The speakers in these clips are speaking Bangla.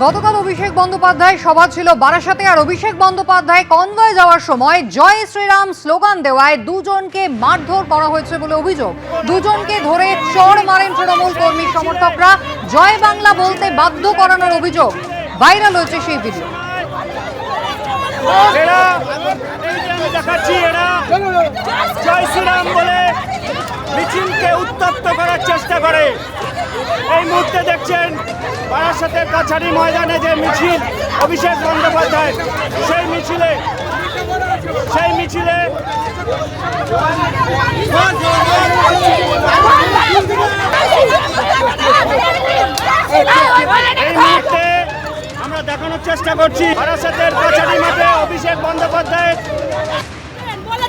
গতকাল অভিষেক বন্দ্যোপাধ্যায় সভা ছিল বারাসাতে, আর অভিষেক বন্দ্যোপাধ্যায় কনভয় যাওয়ার সময় জয় শ্রীরাম স্লোগান দেওয়ায় দুজনকে মারধর করা হয়েছে বলে অভিযোগ। দুজনকে ধরে চড় মারেন তৃণমূল কর্মী সমর্থকরা। জয় বাংলা বলতে বাধ্য করানোর অভিযোগ। ভাইরাল হয়েছে সেই ভিডিও। এরা আমি দেখাচ্ছি, এরা জয় শ্রীরাম বলে মিছিলকে উত্তপ্ত করার চেষ্টা করে। এই মুহূর্তে দেখছেন বারাসাতের কাছারি ময়দানে যে মিছিল, অভিষেক বন্দ্যোপাধ্যায়, সেই মিছিলে সেই মিছিলে এই মুহূর্তে আমরা দেখানোর চেষ্টা করছি বারাসাতের কাছারি মাঠে অভিষেক বন্দ্যোপাধ্যায়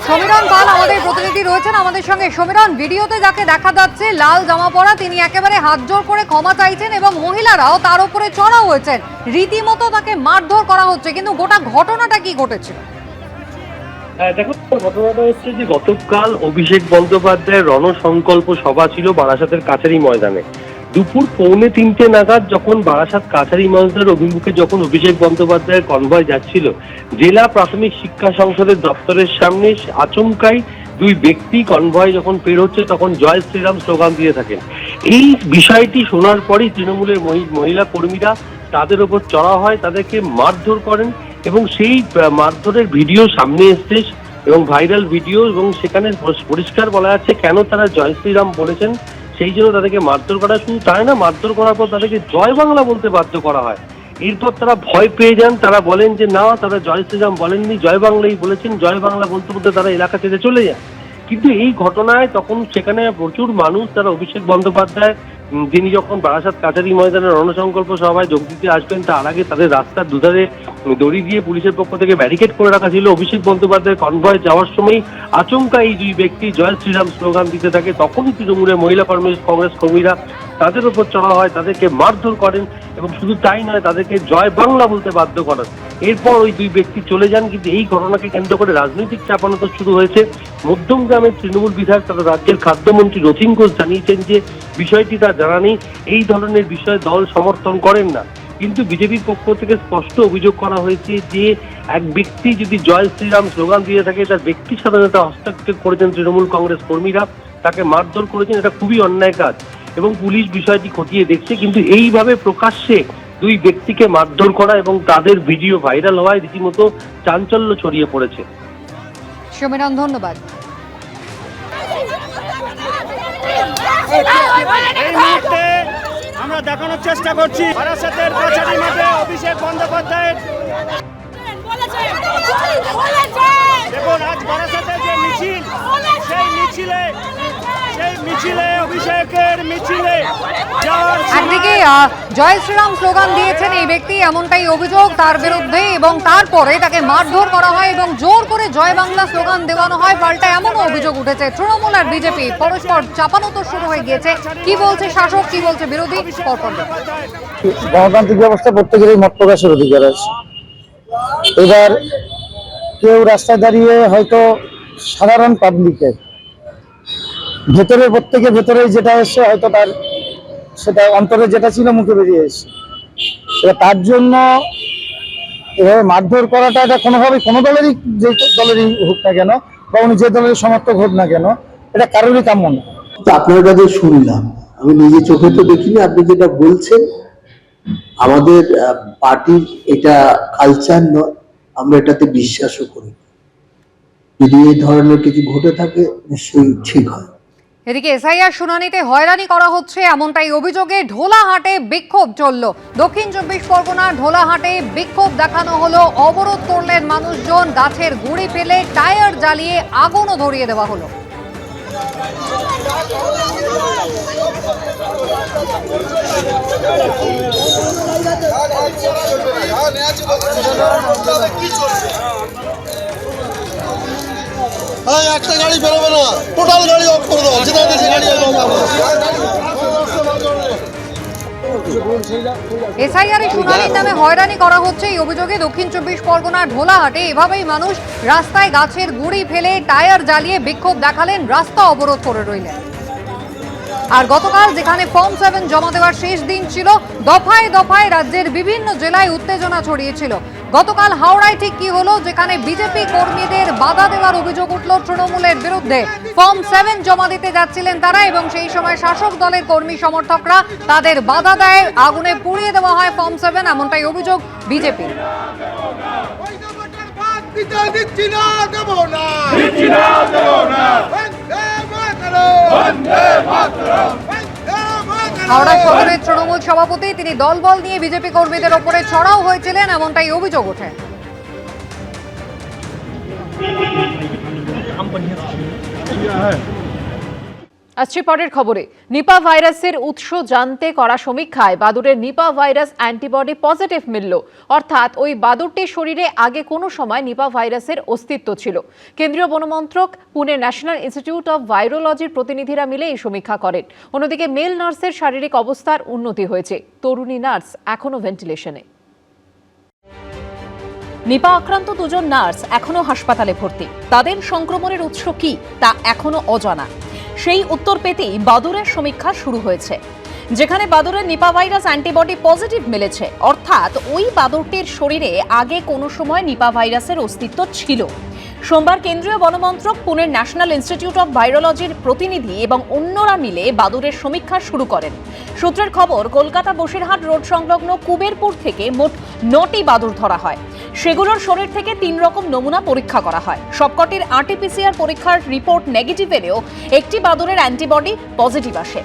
সমীরণ পাল আমাদের প্রতিনিধি রয়েছেন আমাদের সঙ্গে। সমীরণ ভিডিওতে যাকে দেখা যাচ্ছে লাল জামা পরা তিনি একেবারে হাত জোর করে ক্ষমা চাইছেন এবং মহিলারাও তার উপরে চড়াও হয়েছেন। রীতিমতো তাকে মারধর করা হচ্ছে কিন্তু গোটা ঘটনাটা কি ঘটেছে? হ্যাঁ, দেখো ঘটনাটা হচ্ছে যে গতকাল অভিষেক বন্দ্যোপাধ্যায়ের রণসংকল্প সভা ছিল বারাসাতের কাছারি ময়দানে। দুপুর পৌনে তিনটে নাগাদ যখন বারাসাত কাছারি ময়দানের অভিমুখে যখন অভিষেক বন্দ্যোপাধ্যায়ের কনভয় যাচ্ছিল, জেলা প্রাথমিক শিক্ষা সংসদের দপ্তরের সামনে আচমকাই দুই ব্যক্তি কনভয় যখন পের হচ্ছে তখন জয় শ্রীরাম স্লোগান দিয়ে থাকেন। এই বিষয়টি শোনার পরই তৃণমূলের মহি- মহিলা কর্মীরা তাদের ওপর চড়া হয়, তাদেরকে মারধর করেন এবং সেই মারধরের ভিডিও সামনে এসছে এবং ভাইরাল ভিডিও এবং সেখানে পরিষ্কার বলা যাচ্ছে কেন তারা জয় শ্রীরাম বলেছেন। সেই জন্য তাদেরকে মারধর করা, শুধু তাই না, মারধর করার পর তাদেরকে জয় বাংলা বলতে বাধ্য করা হয়। এরপর তারা ভয় পেয়ে যান, তারা বলেন যে, না, তারা জয় শ্রীরাম বলেননি, জয় বাংলাই বলেছেন, জয় বাংলা বলতে বলতে তারা এলাকা থেকে চলে যায় কিন্তু এই ঘটনায় তখন সেখানে প্রচুর মানুষ, তারা অভিষেক বন্দ্যোপাধ্যায় তিনি যখন বারাসাত কাছারি ময়দানের রণসংকল্প সভায় যোগ দিতে আসবেন, তার আগে তাদের রাস্তার দুধারে দড়ি দিয়ে পুলিশের পক্ষ থেকে ব্যারিকেড করে রাখা ছিল। অভিষেক বন্দ্যোপাধ্যায়ের কনভয় যাওয়ার সময় আচমকা এই দুই ব্যক্তি জয় শ্রীরাম স্লোগান দিতে থাকে। তখনই তৃণমূলের মহিলা কর্মী কংগ্রেস কর্মীরা তাদের উপর চড়া হয়, তাদেরকে মারধর করেন। এবং শুধু তাই নয়, তাদেরকে জয় বাংলা বলতে বাধ্য করেন এরপর ওই দুই ব্যক্তি চলে যান, কিন্তু এই ঘটনাকে কেন্দ্র করে রাজনৈতিক চাপানো শুরু হয়েছে। মধ্যম গ্রামের তৃণমূল বিধায়ক তথা রাজ্যের খাদ্যমন্ত্রী রথিন ঘোষ জানিয়েছেন যে, বিষয়টি তার জানা নেই, এই ধরনের বিষয়ে দল সমর্থন করেন না। কিন্তু বিজেপির পক্ষ থেকে স্পষ্ট অভিযোগ করা হয়েছে যে, এক ব্যক্তি যদি জয় শ্রীরাম স্লোগান দিয়ে থাকে, তার ব্যক্তি স্বাধীনতা হস্তক্ষেপ করেছেন তৃণমূল কংগ্রেস কর্মীরা। তাকে মারধর করেছেন, এটা খুবই অন্যায় কাজ। এবং পুলিশ বিষয়টি খতিয়ে দেখছে কিন্তু এইভাবে প্রকাশ্যে দুই ব্যক্তিকে মারধর করা এবং তাদের ভিডিও ভাইরাল হওয়ায় রীতিমতো চাঞ্চল্য ছড়িয়ে পড়েছে। সমীরণ ধন্যবাদ। আমরা দেখানোর চেষ্টা করছি বারাসাতের কাছারি মাঠে অভিষেক বন্দ্যোপাধ্যায়ের দেখুন আজ বারাসাতের যে মিছিল সেই মিছিলে সেই মিছিলে অভিষেকের মিছিলে একদিকে জয় শ্রীরাম স্লোগান দিয়েছেন এই ব্যক্তি এমনটাই অভিযোগ তার বিরুদ্ধে এবং তারপরে তাকে মারধর করা হয় এবং জোর করে জয় বাংলা স্লোগান দেওয়ানো হয়। পাল্টা এমনও অভিযোগ উঠেছে তৃণমূল আর বিজেপি পরস্পর চাপানো তো শুরু হয়ে গিয়েছে। কি বলছে শাসক কি বলছে বিরোধী? পরপর। গণতান্ত্রিক ব্যবস্থা প্রত্যেকেরই মত প্রকাশের অধিকার আছে। এবার কেউ রাস্তায় দাঁড়িয়ে হয়তো সাধারণ পাবলিকের। ভেতরের প্রত্যেকে ভেতরে যেটা এসছে হয়তো তার সেটা অন্তরে যেটা ছিল মুখে বেরিয়ে এসছে। তার জন্য এভাবে মারধর করাটা এটা কোনোভাবেই কোনো দলেরই যে দলেরই হোক না কেন, বা উনি যে দলের সমর্থক হোক না কেন, এটা কারোরই কাম্য না। তো আপনার কাছে শুনলাম, আমি নিজে চোখে তো দেখিনি, আপনি যেটা বলছেন, আমাদের পার্টির এটা কালচার নয়। আমরা এটাতে বিশ্বাসও করি। যদি এই ধরনের কিছু ঘটে থাকে, নিশ্চয়ই ঠিক হয়। এদিকে এসআইআর শুনানিতে হয়রানি করা হচ্ছে এমনটাই অভিযোগে ঢোলাহাটে বিক্ষোভ চলল। দক্ষিণ চব্বিশ পরগনার ঢোলাহাটে বিক্ষোভ দেখানো হলো। অবরোধ করলেন মানুষজন, গাছের গুঁড়ি ফেলে টায়ার জ্বালিয়ে আগুনও ধরিয়ে দেওয়া হলো। হ্যাঁ একটা গাড়ি বেরোবে না। টোটাল গাড়ি অফ করে দাও। যেটা গাড়ি এসআইআর শুনানির নামে হয়রানি করা হচ্ছে। এই অভিযোগে দক্ষিণ চব্বিশ পরগনার ঢোলাহাটে এভাবেই মানুষ রাস্তায় গাছের গুঁড়ি ফেলে টায়ার জ্বালিয়ে বিক্ষোভ দেখালেন, রাস্তা অবরোধ করে রইলেন। আর গতকাল যেখানে ফর্ম সেভেন জমা দেওয়ার শেষ দিন ছিল, দফায় দফায় রাজ্যের বিভিন্ন জেলায় উত্তেজনা ছড়িয়েছিল। গতকাল হাওড়ায় ঠিক কি হলো, যেখানে বিজেপি কর্মীদের বাধা দেওয়ার অভিযোগ উঠল তৃণমূলের বিরুদ্ধে। ফর্ম সেভেন জমা দিতে যাচ্ছিলেন তারা এবং সেই সময় শাসক দলের কর্মী সমর্থকরা তাদের বাধা দেয়, আগুনে পুড়িয়ে দেওয়া হয় ফর্ম সেভেন, এমনটাই অভিযোগ মাতরম বন্দে মাতরম বন্দে মাতরম হাওড়া শহরের তৃণমূল সভাপতি, তিনি দলবল নিয়ে বিজেপি কর্মীদের ওপরে ছড়াও হয়েছিলেন, এমনটাই অভিযোগ ওঠে। আসছে পরের খবরে। নিপা ভাইরাসের উৎস জানতে করা সমীক্ষায় বাদুরের নিপা ভাইরাস অ্যান্টিবডি পজিটিভ মিলল। অর্থাৎ ওই বাদুরটির শরীরে আগে কোনো সময় নিপা ভাইরাসের অস্তিত্ব ছিল। কেন্দ্রীয় বনমন্ত্রক পুনে ন্যাশনাল ইনস্টিটিউট অফ ভাইরোলজির প্রতিনিধিরা মিলে এই সমীক্ষা করেন। অন্যদিকে মেল নার্সের শারীরিক অবস্থার উন্নতি হয়েছে। তরুণী নার্স এখনও ভেন্টিলেশনে। নিপা আক্রান্ত দুজন নার্স এখনও হাসপাতালে ভর্তি। তাদের সংক্রমণের উৎস কি তা এখনও অজানা। সেই উত্তর পেতেই বাদুরের সমীক্ষা শুরু হয়েছে, যেখানে বাদুরের নিপা ভাইরাস অ্যান্টিবডি পজিটিভ মিলেছে। অর্থাৎ ওই বাদুরটির শরীরে আগে কোনো সময় নিপা ভাইরাসের অস্তিত্ব ছিল। সোমবার কেন্দ্রীয় বনমন্ত্রক, পুনের ন্যাশনাল ইনস্টিটিউট অফ ভাইরোলজির প্রতিনিধি এবং অন্যরা মিলে বাদুরের সমীক্ষা শুরু করেন। সূত্রের খবর, কলকাতা বসিরহাট রোড সংলগ্ন কুবেরপুর থেকে মোট নটি বাদুর ধরা হয়। সেগুলোর শরীর থেকে তিন রকম নমুনা পরীক্ষা করা হয়। সবকটির আরটিপিসিআর পরীক্ষার রিপোর্ট নেগেটিভ এলেও একটি বাদরের অ্যান্টিবডি পজিটিভ আসে।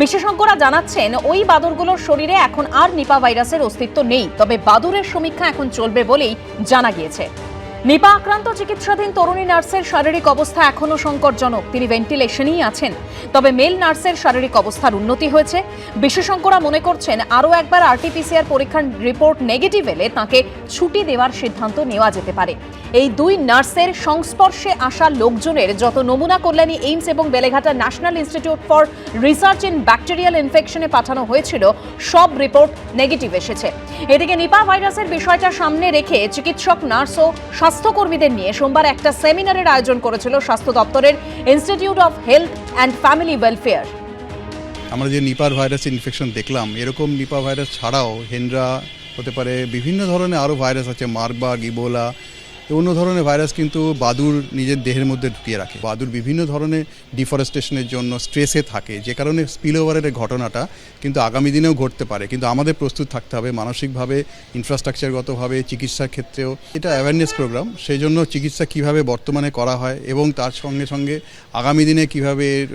বিশেষজ্ঞরা জানাচ্ছেন, ওই বাদুরগুলোর শরীরে এখন আর নিপা ভাইরাসের অস্তিত্ব নেই, তবে বাদুরের সমীক্ষা এখন চলবে বলেই জানা গিয়েছে। নিপা আক্রান্ত চিকিৎসাধীন তরুণী নার্সের শারীরিক অবস্থা এখনও সংকটজনক। তিনি ভেন্টিলেশনেই আছেন। তবে মেল নার্সের শারীরিক অবস্থার উন্নতি হয়েছে। বিশেষজ্ঞরা মনে করছেন, আরও একবার আরটিপিসিআর পরীক্ষার রিপোর্ট নেগেটিভ এলে তাকে ছুটি দেওয়ার সিদ্ধান্ত নেওয়া যেতে পারে। এই দুই নার্সের সংস্পর্শে আসা লোকজনের যত নমুনা কল্যাণী এইমস এবং Beleghata national institute for research in bacterial ইনফেকশনে পাঠানো হয়েছিল, সব রিপোর্ট নেগেটিভ এসেছে। এদিকে নিপা ভাইরাসের বিষয়টা সামনে রেখে চিকিৎসক নার্স ও স্বাস্থ্যকর্মীদের নিয়ে সোমবার একটা সেমিনারের আয়োজন করেছিল স্বাস্থ্য দপ্তরের institute of health and family welfare আমরা যে নিপার ভাইরাস ইনফেকশন দেখলাম, এরকম নিপা ভাইরাস ছাড়াও হেনরা হতে পারে, বিভিন্ন ধরনের আরও ভাইরাস আছে মার্বা ইবোলা অন্য ধরনের ভাইরাস কিন্তু বাদুর নিজের দেহের মধ্যে ঢুকিয়ে রাখে। বাদুর বিভিন্ন ধরনের ডিফরেস্টেশনের জন্য স্ট্রেসে থাকে। যে কারণে স্পিল ওভারের ঘটনাটা কিন্তু আগামী দিনেও ঘটতে পারে। কিন্তু আমাদের প্রস্তুত থাকতে হবে মানসিকভাবে ইনফ্রাস্ট্রাকচারগতভাবে চিকিৎসার ক্ষেত্রেও। এটা অ্যাওয়ারনেস প্রোগ্রাম সেই জন্য চিকিৎসা কীভাবে বর্তমানে করা হয় এবং তার সঙ্গে সঙ্গে আগামী দিনে কীভাবে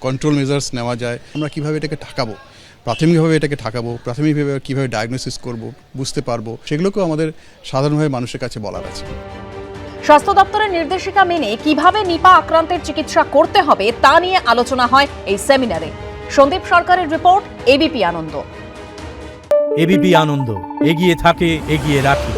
কন্ট্রোল মেজার্স নেওয়া যায়, আমরা কীভাবে এটাকে ঠাকাবো প্রাথমিকভাবে এটাকে ঠাকাবো প্রাথমিকভাবে কীভাবে ডায়াগনোসিস করব বুঝতে পারব সেগুলোকেও আমাদের সাধারণভাবে মানুষের কাছে বলার আছে। স্বাস্থ্য দপ্তরের নির্দেশিকা মেনে কীভাবে নিপা আক্রান্তের চিকিৎসা করতে হবে তা নিয়ে আলোচনা হয় এই সেমিনারে। সন্দীপ সরকারের report ABP Ananda. ABP Ananda এগিয়ে থাকে এগিয়ে রাখে।